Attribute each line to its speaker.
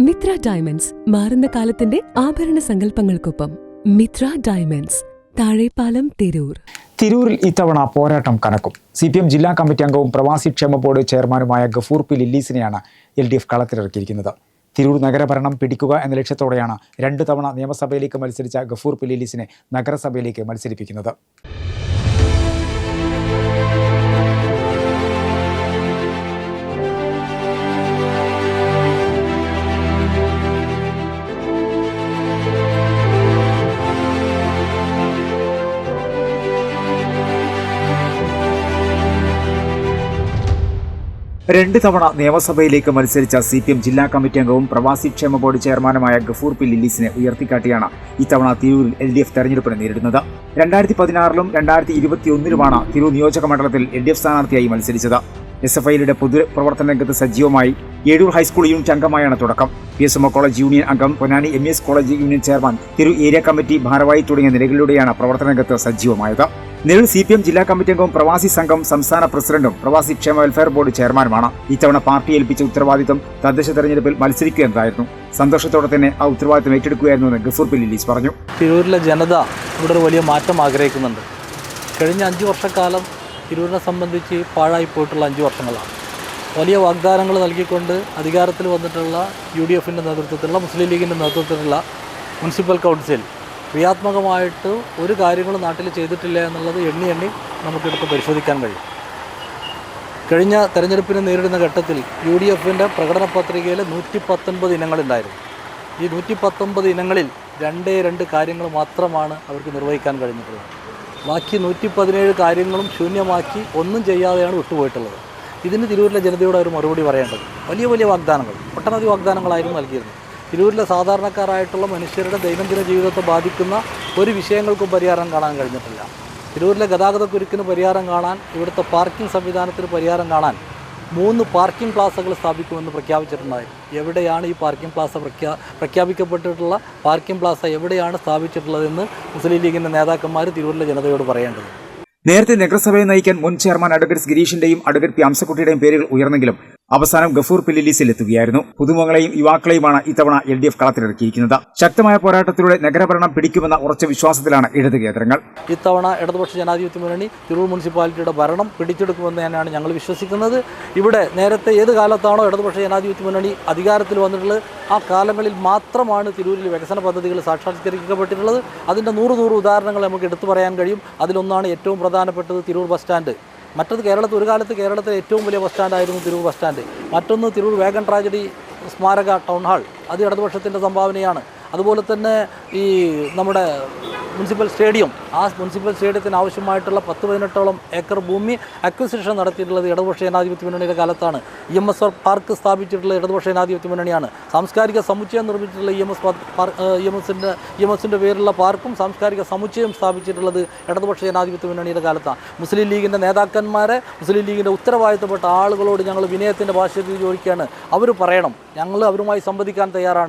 Speaker 1: Mitra diamonds മാറുന്ന കാലത്തിന്റെ ആഭരണ സങ്കല്പങ്ങൾക്കൊപ്പം മിത്ര ഡയമണ്ട്സ് താഴെപ്പാലം തിരൂർ.
Speaker 2: തിരൂരിൽ ഇത്തവണ പോരാട്ടം കനക്കും. സി പി എം ജില്ലാ കമ്മിറ്റി അംഗവും പ്രവാസി ക്ഷേമ ബോർഡ് ചെയർമാനുമായ ഗഫൂർ പി ലില്ലീസിനെയാണ് എൽ ഡി എഫ് കളത്തിലിറക്കിയിരിക്കുന്നത്. തിരൂർ നഗരഭരണം പിടിക്കുക എന്ന ലക്ഷ്യത്തോടെയാണ് രണ്ട് തവണ നിയമസഭയിലേക്ക് മത്സരിച്ച ഗഫൂർ പി ലില്ലീസിനെ നഗരസഭയിലേക്ക് മത്സരിപ്പിക്കുന്നത്. രണ്ട് തവണ നിയമസഭയിലേക്ക് മത്സരിച്ച സി പി എം ജില്ലാ കമ്മിറ്റി അംഗവും പ്രവാസി ക്ഷേമ ബോർഡ് ചെയർമാനുമായ ഗഫൂർ പി ലില്ലീസിനെ ഉയർത്തിക്കാട്ടിയാണ് ഇത്തവണ തിരൂരിൽ എൽ ഡി എഫ് തെരഞ്ഞെടുപ്പിനെ നേരിടുന്നത്. രണ്ടായിരത്തി പതിനാറിലും രണ്ടായിരത്തി ഇരുപത്തിയൊന്നിലുമാണ് തിരൂർ നിയോജക മണ്ഡലത്തിൽ എൽ ഡി എഫ് സ്ഥാനാർത്ഥിയായി മത്സരിച്ചത്. എസ് എഫ് ഐയുടെ പൊതുപ്രവർത്തന രംഗത്ത് സജീവമായി ഏഴൂർ ഹൈസ്കൂൾ യൂണിറ്റ് അംഗമായാണ് തുടക്കം. P S M college union അംഗം Ponnani M S college union chairman തിരു ഏരിയ കമ്മിറ്റി ഭാരവാഹി തുടങ്ങിയ നിലകളിലൂടെയാണ് പ്രവർത്തന രംഗത്ത് സജീവമായത്. നിലവിൽ സി പി എം ജില്ലാ കമ്മിറ്റി അംഗവും പ്രവാസി സംഘം സംസ്ഥാന പ്രസിഡന്റും പ്രവാസി ക്ഷേമ വെൽഫെയർ ബോർഡ് ചെയർമാനുമാണ്. ഇത്തവണ പാർട്ടി ഏൽപ്പിച്ച ഉത്തരവാദിത്തം തദ്ദേശ തെരഞ്ഞെടുപ്പിൽ മത്സരിക്കുക എന്നതായിരുന്നു സന്തോഷത്തോടെ തന്നെ ആ ഉത്തരവാദിത്തം ഏറ്റെടുക്കുകയായിരുന്നുവെന്ന് ഗഫൂർ പി ലില്ലീസ് പറഞ്ഞു.
Speaker 3: തിരൂരിലെ ജനത ഇവിടെ ഒരു വലിയ മാറ്റം ആഗ്രഹിക്കുന്നുണ്ട്. കഴിഞ്ഞ അഞ്ച് വർഷക്കാലം തിരൂരിനെ സംബന്ധിച്ച് പാഴായി പോയിട്ടുള്ള അഞ്ച് വർഷങ്ങളാണ്. വലിയ വാഗ്ദാനങ്ങൾ നൽകിക്കൊണ്ട് അധികാരത്തിൽ വന്നിട്ടുള്ള യു ഡി എഫിന്റെ നേതൃത്വത്തിലുള്ള മുസ്ലിം ലീഗിന്റെ നേതൃത്വത്തിലുള്ള മുനിസിപ്പൽ കൗൺസിൽ ക്രിയാത്മകമായിട്ട് ഒരു കാര്യങ്ങളും നാട്ടിൽ ചെയ്തിട്ടില്ല എന്നുള്ളത് എണ്ണി എണ്ണി നമുക്കിടത്ത് പരിശോധിക്കാൻ കഴിയും. കഴിഞ്ഞ തെരഞ്ഞെടുപ്പിനെ നേരിടുന്ന ഘട്ടത്തിൽ യു ഡി എഫിന്റെ പ്രകടന പത്രികയിൽ നൂറ്റി പത്തൊൻപത് ഇനങ്ങളുണ്ടായിരുന്നു ഈ നൂറ്റി പത്തൊൻപത് ഇനങ്ങളിൽ രണ്ടേ രണ്ട് കാര്യങ്ങൾ മാത്രമാണ് അവർക്ക് നിർവഹിക്കാൻ കഴിഞ്ഞിട്ടുള്ളത്. ബാക്കി നൂറ്റി പതിനേഴ് കാര്യങ്ങളും ശൂന്യമാക്കി ഒന്നും ചെയ്യാതെയാണ് വിട്ടുപോയിട്ടുള്ളത്. ഇതിന് തിരൂരിലെ ജനതയോട് അവർ മറുപടി പറയേണ്ടത്. വലിയ വലിയ വാഗ്ദാനങ്ങൾ ഒട്ടനവധി വാഗ്ദാനങ്ങളായിരുന്നു നൽകിയിരുന്നത്. തിരൂരിലെ സാധാരണക്കാരായിട്ടുള്ള മനുഷ്യരുടെ ദൈനംദിന ജീവിതത്തെ ബാധിക്കുന്ന ഒരു വിഷയങ്ങൾക്കും പരിഹാരം കാണാൻ കഴിഞ്ഞിട്ടില്ല. തിരൂരിലെ ഗതാഗതക്കുരുക്കിന് പരിഹാരം കാണാൻ ഇവിടുത്തെ പാർക്കിംഗ് സംവിധാനത്തിന് പരിഹാരം കാണാൻ മൂന്ന് പാർക്കിംഗ് പ്ലാസകൾ സ്ഥാപിക്കുമെന്ന് പ്രഖ്യാപിച്ചിട്ടുണ്ടായിരുന്നു. എവിടെയാണ് ഈ പാർക്കിംഗ് പ്ലാസ പ്രഖ്യാ പ്രഖ്യാപിക്കപ്പെട്ടിട്ടുള്ള? പാർക്കിംഗ് പ്ലാസ എവിടെയാണ് സ്ഥാപിച്ചിട്ടുള്ളതെന്ന് മുസ്ലിം ലീഗിന്റെ നേതാക്കന്മാർ തിരൂരിലെ ജനതയോട് പറയേണ്ടത്
Speaker 2: നേരത്തെ നഗരസഭയെ നയിക്കാൻ മുൻ ചെയർമാൻ അഡ്വക്കേറ്റ് ഗിരീഷിന്റെയും അഡ്വക്കേറ്റ് പി അംസക്കുട്ടിയുടെയും പേരുകൾ ഉയർന്നെങ്കിലും അവസാനം ഗഫൂർ പില്ലിലീസിൽ എത്തുകയായിരുന്നു പുതുമുഖങ്ങളെയും യുവാക്കളെയുമാണ് ഇത്തവണ എൽ ഡി എഫ് കളത്തിലിറക്കിയിരിക്കുന്നത്. ശക്തമായ പോരാട്ടത്തിലൂടെ നഗരഭരണം പിടിക്കുമെന്ന ഉറച്ച വിശ്വാസത്തിലാണ് ഇടത് കേന്ദ്രങ്ങൾ.
Speaker 3: ഇത്തവണ ഇടതുപക്ഷ ജനാധിപത്യ മുന്നണി തിരൂർ മുനിസിപ്പാലിറ്റിയുടെ ഭരണം പിടിച്ചെടുക്കുമെന്ന് തന്നെയാണ് ഞങ്ങൾ വിശ്വസിക്കുന്നത്. ഇവിടെ നേരത്തെ ഏത് കാലത്താണോ ഇടതുപക്ഷ ജനാധിപത്യ മുന്നണി അധികാരത്തിൽ വന്നിട്ടുള്ളത് ആ കാലങ്ങളിൽ മാത്രമാണ് തിരൂരിൽ വികസന പദ്ധതികൾ സാക്ഷാത്കരിക്കപ്പെട്ടിട്ടുള്ളത്. അതിന്റെ നൂറ് നൂറ് ഉദാഹരണങ്ങൾ നമുക്ക് എടുത്തു പറയാൻ കഴിയും. അതിലൊന്നാണ് ഏറ്റവും പ്രധാനപ്പെട്ടത് തിരൂർ ബസ് സ്റ്റാൻഡ്. മറ്റത് കേരളത്തിൽ ഒരു കാലത്ത് കേരളത്തിലെ ഏറ്റവും വലിയ ബസ് സ്റ്റാൻഡായിരുന്നു തിരൂർ ബസ് സ്റ്റാൻഡ് മറ്റൊന്ന് തിരൂർ വേഗൻ ട്രാജഡി സ്മാരക ടൗൺ ഹാൾ അത് ഇടതുപക്ഷത്തിന്റെ സംഭാവനയാണ്. അതുപോലെ തന്നെ ഈ നമ്മുടെ മുനിസിപ്പൽ സ്റ്റേഡിയം. ആ മുനിസിപ്പൽ സ്റ്റേഡിയത്തിന് ആവശ്യമായിട്ടുള്ള പത്ത് പതിനെട്ടോളം ഏക്കർ ഭൂമി അക്വിസിഷൻ നടത്തിയിട്ടുള്ളത് ഇടതുപക്ഷ ജനാധിപത്യ മുന്നണിയുടെ കാലത്താണ്. ഇ എം എസ് പാർക്ക് സ്ഥാപിച്ചിട്ടുള്ള ഇടതുപക്ഷ ജനാധിപത്യ മുന്നണിയാണ്. സാംസ്കാരിക സമുച്ചയം നിർമ്മിച്ചിട്ടുള്ള E M S E M എസിന്റെ ഇ എം എസിന്റെ പേരിലുള്ള പാർക്കും സാംസ്കാരിക സമുച്ചയം സ്ഥാപിച്ചിട്ടുള്ളത് ഇടതുപക്ഷ ജനാധിപത്യ മുന്നണിയുടെ കാലത്താണ്. മുസ്ലിം ലീഗിന്റെ നേതാക്കന്മാരെ മുസ്ലിം ലീഗിന്റെ ഉത്തരവാദിത്തപ്പെട്ട ആളുകളോട് ഞങ്ങൾ വിനയത്തിന്റെ ഭാഷയിൽ ചോദിക്കുകയാണ്. അവർ പറയണം. ഞങ്ങൾ അവരുമായി സംവദിക്കാൻ തയ്യാറാണ്.